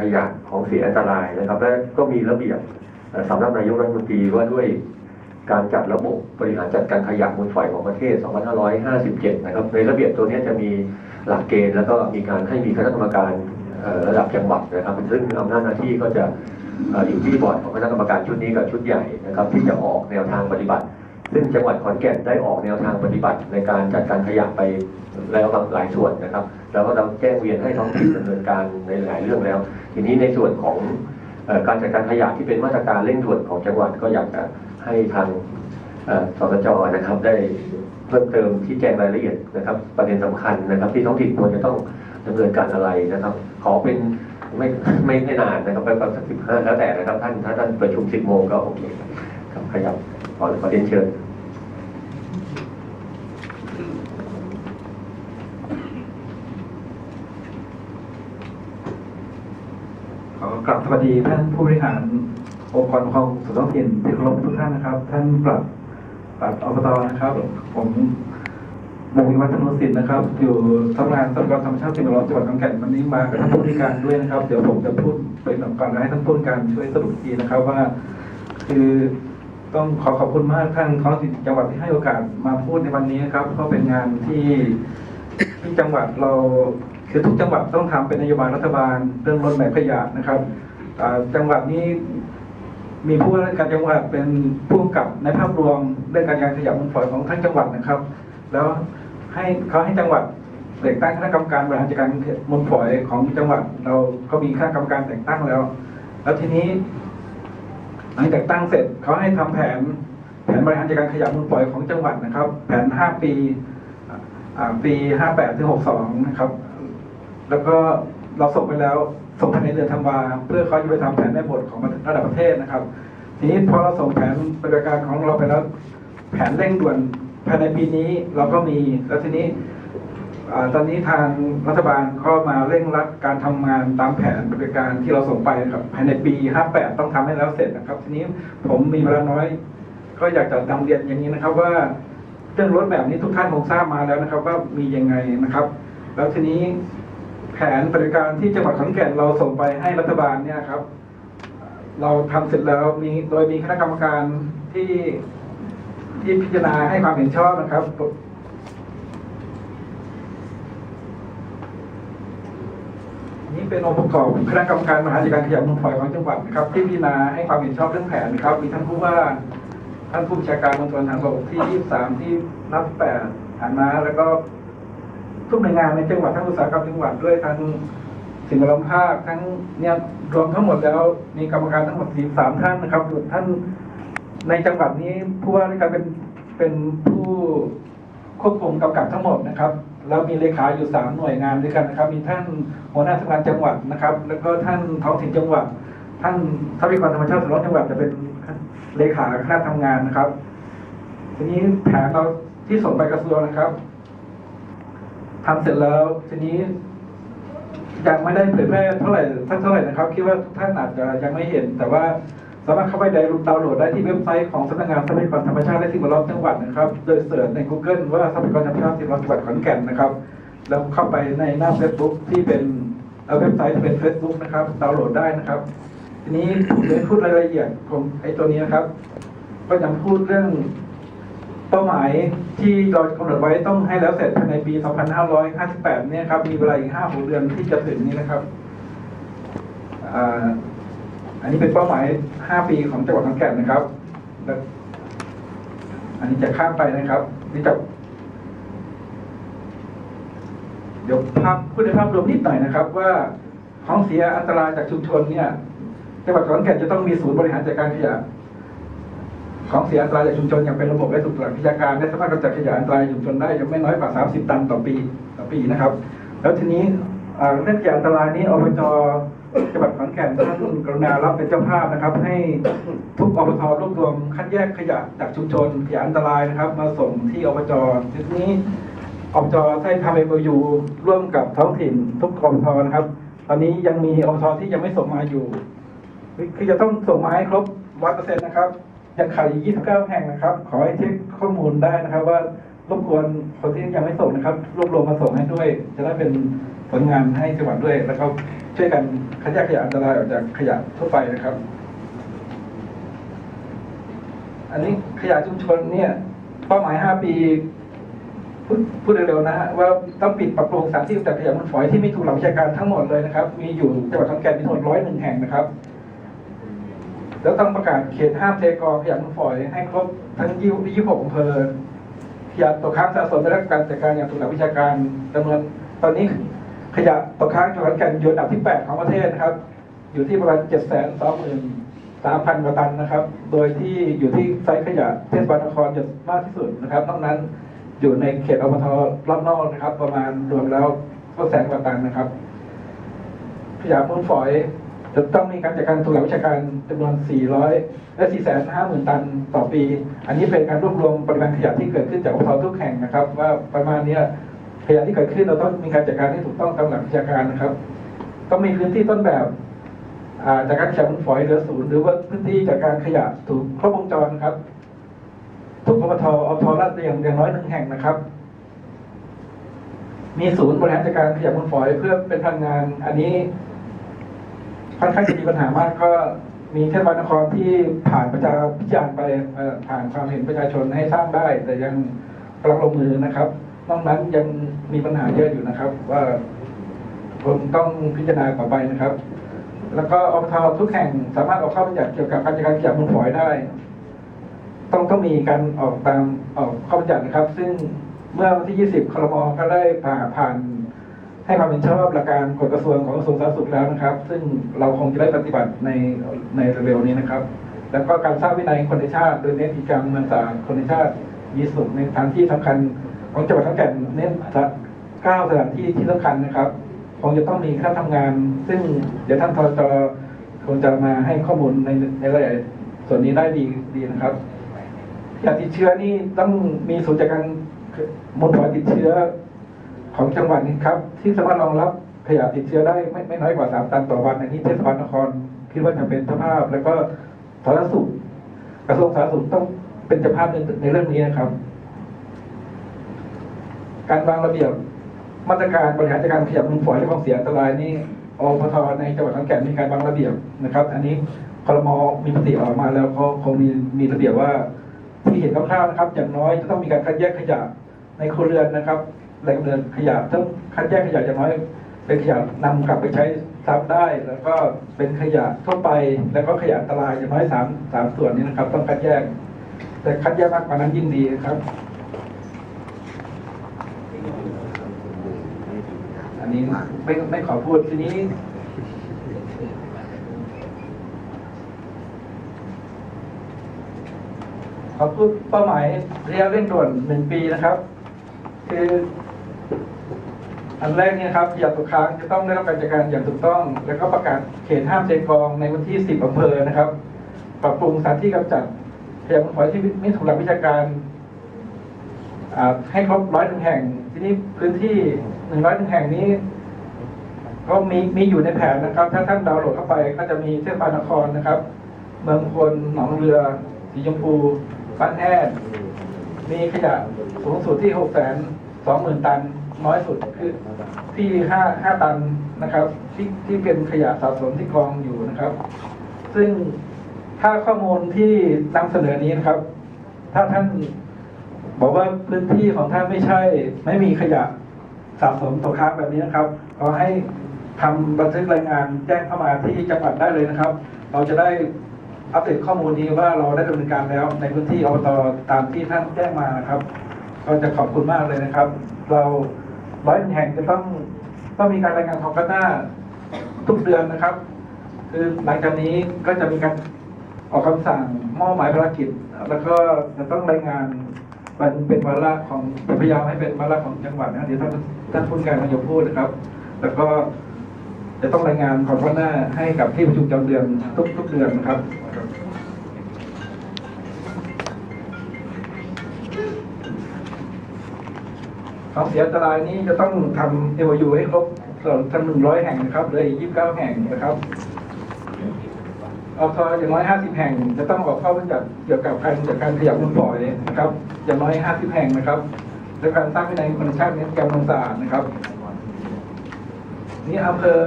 ขยะของเสียอันตรายนะครับ และก็มีระเบียบสำนักนายกรัฐมนตรีว่าด้วยการจัดระบบบริหารจัดการขยะมูลฝอยของประเทศ 2557 นะครับ ในระเบียบตัวนี้จะมีหลักเกณฑ์แล้วก็มีการให้มีคณะกรรมการระดับจังหวัดนะครับ ซึ่งอำนาจหน้าที่ก็จะอยู่ที่บอร์ดของคณะกรรมการชุดนี้กับชุดใหญ่นะครับ ที่จะออกแนวทางปฏิบัติ ซึ่งจังหวัดขอนแก่นได้ออกแนวทางปฏิบัติ ในการจัดการขยะไปแล้วหลายส่วนนะครับ แล้วก็เราแจ้งเวียนให้ท้องถิ่นดำเนินการในหลายเรื่องแล้ว ทีนี้ในส่วนของอการจัดการขยะที่เป็นมาตรการเร่งด่วนของจังหวัดก็อยากจะให้ทางสสจนะครับ ได้เพิ่มเติมที่แจ้งรายละเอียดนะครับ ประเด็นสำคัญนะครับ ที่ท้องถิ่นควรจะต้องดำเนินการอะไรนะครับ ขอเป็นไม่ไม่ไม่นานนะครับไปประมาณสักสิบห้าแล้วแต่นะครับ ท่านถ้าท่านประชุมสิบโมงก็โอเคครับขยับขอขอเรียนเชิญ ขอ กราบสวัสดีท่านผู้บริหารองค์กรปกครองส่วนท้องถิ่นที่เคารพทุกท่านนะครับ ท่านปลัดปลัดอบตนะครับ ผมมงวิวัฒนศิลป์นะครับ อยู่ทำงานสำนักงานธรรมชาติสิ่งแวดล้อมจังหวัดขอนแก่นวันนี้มากับท่านผู้บริการด้วยนะครับ เดี๋ยวผมจะพูดเป็นหลักการและให้ท่านผู้บริการช่วยสรุปอีกทีนะครับว่า คือต้องขอขอบคุณมากท่านท้องถิ่นจังหวัดที่ให้โอกาสมาพูดในวันนี้นะครับเพราะเป็นงานที่ที่จังหวัดเรา คือทุกจังหวัดต้องทำเป็นนโยบายรัฐบาลเรื่องลดแบบขยะนะครับจังหวัดนี้มีผู้ว่าราชการจังหวัดเป็นผู้กับในภาพรวมเรื่องการยางขยะมูลฝอยของทั้งจังหวัดนะครับ แล้วให้เขาให้จังหวัดแต่งตั้งคณะกรรมการบริหารจัดการมูลฝอยของจังหวัด เราก็มีคณะกรรมการแต่งตั้งแล้ว แล้วทีนี้หลังจากตั้งเสร็จเขาให้ทำแผน แผนบริหารจัดการขยะมูลฝอยของจังหวัดนะครับ แผน 5 ปีปี 58ถึง62 นะครับ แล้วก็เราส่งไปแล้วส่งภายในเดือนธันวาเพื่อเขาจะไปทำแผนในบทของระดับประเทศนะครับ ทีนี้พอเราส่งแผนปฏิบัติการของเราไปแล้ว แผนเร่งด่วนภายในปีนี้เราก็มีแล้วทีนี้ตอนนี้ทางรัฐบาลก็มาเร่งรัดการทำงานตามแผนปฏิบัติการที่เราส่งไปครับภายในปี 58 ต้องทำให้แล้วเสร็จนะครับ ทีนี้ผมมีเวลาน้อย ก็อยากจะนำเรียนอย่างนี้นะครับ ว่าเรื่องรถแบบนี้ทุกท่านคงทราบมาแล้วนะครับ ว่ามียังไงนะครับ แล้วทีนี้ ผนปฏิบัติการที่จังหวัดขอนแก่นเราส่งไปให้รัฐบาลเนี่ยครับ เราทำเสร็จแล้วมีโดยมีคณะกรรมการที่ที่พิจารณาให้ความเห็นชอบนะครับนี่เป็นองค์ประกอบคณะกรรมการบริหารจัดการขยะมูลฝอยของจังหวัดนะครับ ที่พิจารณาให้ความเห็นชอบเรื่องแผนนะครับ มีท่านผู้ว่าท่านผู้บัญชาการมณฑลทางบกที่ 23 ที่นับแปดฐานมาแล้วก็ ทุกหน่วยงานในจังหวัดทั้งอุตสาหกรรมจังหวัดด้วยทั้งสิ่งแวดล้อมภาคทั้งเนี่ยรวมทั้งหมดแล้วมีกรรมการทั้งหมด43ท่านนะครับรวมท่านในจังหวัดนี้ผู้ว่าราชการเป็นเป็นผู้ควบคุมกำกับทั้งหมดนะครับแล้วมีเลขาอยู่สามหน่วยงานด้วยกันนะครับ มีท่านหัวหน้าสำนักงานจังหวัดนะครับ แล้วก็ท่านท้องถิ่นจังหวัด ท่านทรัพยากรธรรมชาติส่วนรวมจังหวัดจะเป็นเลขาคณะทำงานนะครับ ทีนี้แผนเราที่ส่งไปกระทรวงนะครับ ทำเสร็จแล้วทีนี้ยังไม่ได้เผยแพร่เท่าไหร่สักเท่าไหร่นะครับ คิดว่าทุกท่านอาจจะยังไม่เห็น แต่ว่าสามารถเข้าไปดาวน์โหลดได้ที่เว็บไซต์ของสำนักงานทรัพยากรธรรมชาติและสิ่งแวดล้อมจังหวัดนะครับ โดยเสิร์ชใน Google ว่าทรัพยากรธรรมชาติสิ่งแวดล้อมจังหวัดขอนแก่นนะครับ แล้วเข้าไปในหน้า Facebook ที่เป็นเว็บไซต์ที่เป็น Facebook นะครับ ดาวน์โหลดได้นะครับ ทีนี้ผมจะพูดรายละเอียดของไอ้ตัวนี้นะครับ ก็ยังพูดเรื่อง เป้าหมายที่เรากำหนดไว้ต้องให้แล้วเสร็จภายในปี 2558 เนี่ยครับมีเวลาอีก 5 6 เดือนที่จะถึงนี้นะครับอันนี้เป็นเป้าหมาย 5 ปีของจังหวัดขอนแก่นนะครับ อันนี้จะข้ามไปนะครับนี่จะเดี๋ยวภาพพูดในภาพรวมนิดหน่อยนะครับ ว่าของเสียอันตรายจากชุมชนเนี่ยจังหวัดขอนแก่นจะต้องมีศูนย์บริหารจัดการขยะ ของเสียอันตรายจากชุมชนอย่างเป็นระบบและถูกหลักวิชาการและสามารถกำจัดขยะอันตรายจากชุมชนได้ยังไม่น้อยกว่า 30 ตันต่อปีต่อปีนะครับ แล้วทีนี้เรื่องขยะอันตรายนี้อบจจังหวัดขอนแก่นท่านกรุณารับเป็นเจ้าภาพนะครับ ให้ทุกอบจรวบรวมคัดแยกขยะจากชุมชนขยะอันตรายนะครับ มาส่งที่อบจทีนี้อบจได้ทำเอ็มยูร่วมกับท้องถิ่นทุกอบจนะครับ ตอนนี้ยังมีอบจที่ยังไม่ส่งมาอยู่ คือจะต้องส่งมาให้ครบร้อยเปอร์เซ็นต์นะครับ ยังขาดอีก 29 แห่งนะครับ ขอให้เช็คข้อมูลได้นะครับ ว่ารบกวนคนที่ยังไม่ส่งนะครับ รวบรวมมาส่งให้ด้วย จะได้เป็นผลงานให้จังหวัดด้วย แล้วก็ช่วยกันคัดแยกขยะอันตรายออกจากขยะทั่วไปนะครับ อันนี้ขยะชุมชนเนี่ยเป้าหมาย 5 ปีพูดพูดเร็วๆนะฮะว่าต้องปิดปรับปรุงสถานที่กำจัดขยะมูลฝอยที่ไม่ถูกหลักวิชาการทั้งหมดเลยนะครับ มีอยู่จังหวัดขอนแก่นมีทั้งหมดร้อยหนึ่งแห่งนะครับ แล้วต้องประกาศเขตห้ามเทกองขยะมูลฝอยให้ครบทั้งยี่ยี่หกอำเภอขยะตกค้างสะสมได้รับการจัดการอย่างถูกหลักวิชาการจำนวนตอนนี้ขยะตกค้างจังหวัดขอนแก่นอยู่อันดับที่ 8 ของประเทศนะครับ อยู่ที่ประมาณ7 2 0 0 0 0 3,000กว่าตันนะครับ โดยที่อยู่ที่ไซต์ขยะเทศบาลนครจะมากที่สุดนะครับนอกนั้นอยู่ในเขตอบทรอบนอกนะครับ ประมาณรวมแล้วก็แสนกว่าตันนะครับ ขยะมูลฝอย จะต้องมีการจัดการถูกหลักวิชาการจำนวน 400 และ 450,000 ตันต่อปี อันนี้เป็นการรวบรวมปริมาณขยะที่เกิดขึ้นจากอบททุกแห่งนะครับ ว่าประมาณนี้ขยะที่เกิดขึ้นเราต้องมีการจัดการที่ถูกต้องตามหลักวิชาการนะครับต้องมีพื้นที่ต้นแบบจากการขยะมูลฝอยเหลือศูนย์หรือว่าพื้นที่จากการขยะถูกครบวงจรนครับ ทุกอบทอบทรัฐอย่างอย่างน้อยหนึ่งแห่งนะครับ มีศูนย์บริหารจัดการขยะมูลฝอยเพื่อเป็นพลังงาน อันนี้ ค่อนข้างจะมีปัญหามากก็มีเทศบาลนครที่ผ่านประชาพิจารณ์ไปเอ่อผ่านความเห็นประชาชนให้สร้างได้ แต่ยังกำลังลงมือนะครับนอกนั้นยังมีปัญหาเยอะอยู่นะครับ ว่าคงต้องพิจารณาต่อไปนะครับ แล้วก็อบททุกแห่งสามารถออกข้อบัญญัติเกี่ยวกับการจัดการขยะมูลฝอยได้ ต้องต้องมีการออกตามออกข้อบัญญัตินะครับ ซึ่งเมื่อวันที่ 20ครมก็ได้ผ่าผ่าน ให้ความเห็นชอบหลักการกฎกระทรวงของกระทรวงสาธารณสุขแล้วนะครับ ซึ่งเราคงจะได้ปฏิบัติในในเร็วๆนี้นะครับ แล้วก็การสร้างวินัยคนในชาติ โดยเน้นกิจกรรมเมืองสาดคนในชาติมีสุขในสถานที่สำคัญของจังหวัดขอนแก่นเน้นเก้าสถานที่ที่สำคัญนะครับคงจะต้องมีคณะทำงาน ซึ่งเดี๋ยวท่านทจคงจะมาให้ข้อมูลในในรายละเอียดส่วนนี้ได้ดีดีนะครับยาติดเชื้อนี่ต้องมีศูนย์จัดการมลฝอยติดเชื้อ ของจังหวัดนี้ครับ ที่สามารถรองรับขยะติดเชื้อได้ไม่ไม่น้อยกว่าสามตันต่อวันอันนี้เทศบาลนครคิดว่าจะเป็นเจ้าภาพ แล้วก็สาธารณสุขกระทรวงสาธารณสุขต้องเป็นเจ้าภาพในในเรื่องนี้นะครับ การวางระเบียบมาตรการบริหารจัดการขยะมูลฝอยและความเสียอันตรายนี่อพทในจังหวัดขอนแก่นมีการวางระเบียบนะครับ อันนี้ครมมีมติออกมาแล้วเขาคงมีมีระเบียบว่าที่เห็นคร่าวๆนะครับ อย่างน้อยจะต้องมีการคัดแยกขยะในครัวเรือนนะครับ แหล่งกำเนิดขยะต้งคัดแยกขยะอย่างน้อยเป็นขยะนำกลับไปใช้ซ้ำได้ แล้วก็เป็นขยะทั่วไป แล้วก็ขยะอันตรายอย่างน้อยสามสามส่วนนี้นะครับ ต้องคัดแยก แต่คัดแยกมากกว่านั้นยิ่งดีนะครับ อันนี้ไม่ไม่ขอพูดทีนี้ขอพูดเป้าหมายระยะเร่งด่วนหนึ่งปีนะครับ คือ อันแรกเนี่ยครับขยะตกค้างจะต้องได้รับการจัดการอย่างถูกต้อง แล้วก็ประกาศเขตห้ามเทกองในวันที่ 10อำเภอนะครับ ปรับปรุงสถานที่กำจัดขยะมูลฝอยที่ไม่ถูกหลักวิชาการให้ครบร้อยหนึ่งแห่ง ทีนี้พื้นที่หนึ่งร้อยหนึ่งแห่งนี้ ก็มีมีอยู่ในแผนนะครับ ถ้าท่านดาวน์โหลดเข้าไป ก็จะมีเทศบาลนครนะครับ เมืองพลหนองเรือ สีชมพูบ้านแอดมีขยะสูงสุดที่หกแสนสองหมื่นตัน น้อยสุดคือที่ห้าห้าตันนะครับ ที่ที่เป็นขยะสะสมที่กองอยู่นะครับ ซึ่งถ้าข้อมูลที่นำเสนอนี้นะครับ ถ้าท่านบอกว่าพื้นที่ของท่านไม่ใช่ ไม่มีขยะสะสมตกค้างแบบนี้นะครับขอให้ทำบันทึกรายงานแจ้งเข้ามาที่จังหวัดได้เลยนะครับ เราจะได้อัปเดตข้อมูลนี้ว่าเราได้ดำเนินการแล้ว ในพื้นที่อบตตามที่ท่านแจ้งมานะครับ ก็จะขอบคุณมากเลยนะครับ เรา ร้อยแห่งจะต้องต้องมีการรายงานของกันหน้าทุกเดือนนะครับ คือหลังจากนี้ก็จะมีการออกคำสั่งมอบหมายภารกิจ แล้วก็จะต้องรายงานมันเป็นวาระของพยายามให้เป็นวาระของจังหวัดนะเดี๋ยวท่านท่านผู้การนายกพูดนะครับ แล้วก็จะต้องรายงานของวันหน้าให้กับที่ประชุมจำเดือนทุกทุกเดือนนะครับ ความเสียอันตรายนี้จะต้องทำเอวยูให้ครบส่วนทำหนึ่งร้อยแห่งนะครับเลยยี่สิบเก้าแห่งนะครับอทอย่างน้อยห้าสิบแห่ง จะต้องออกเข้าบัญญัติเกี่ยวกับการจัดการขยะมูลฝอยนะครับ อย่างน้อยห้าสิบแห่งนะครับ และการสร้างวินัยมนุษยชาติในการเมืองสะอาดนะครับ นี่อำเภอ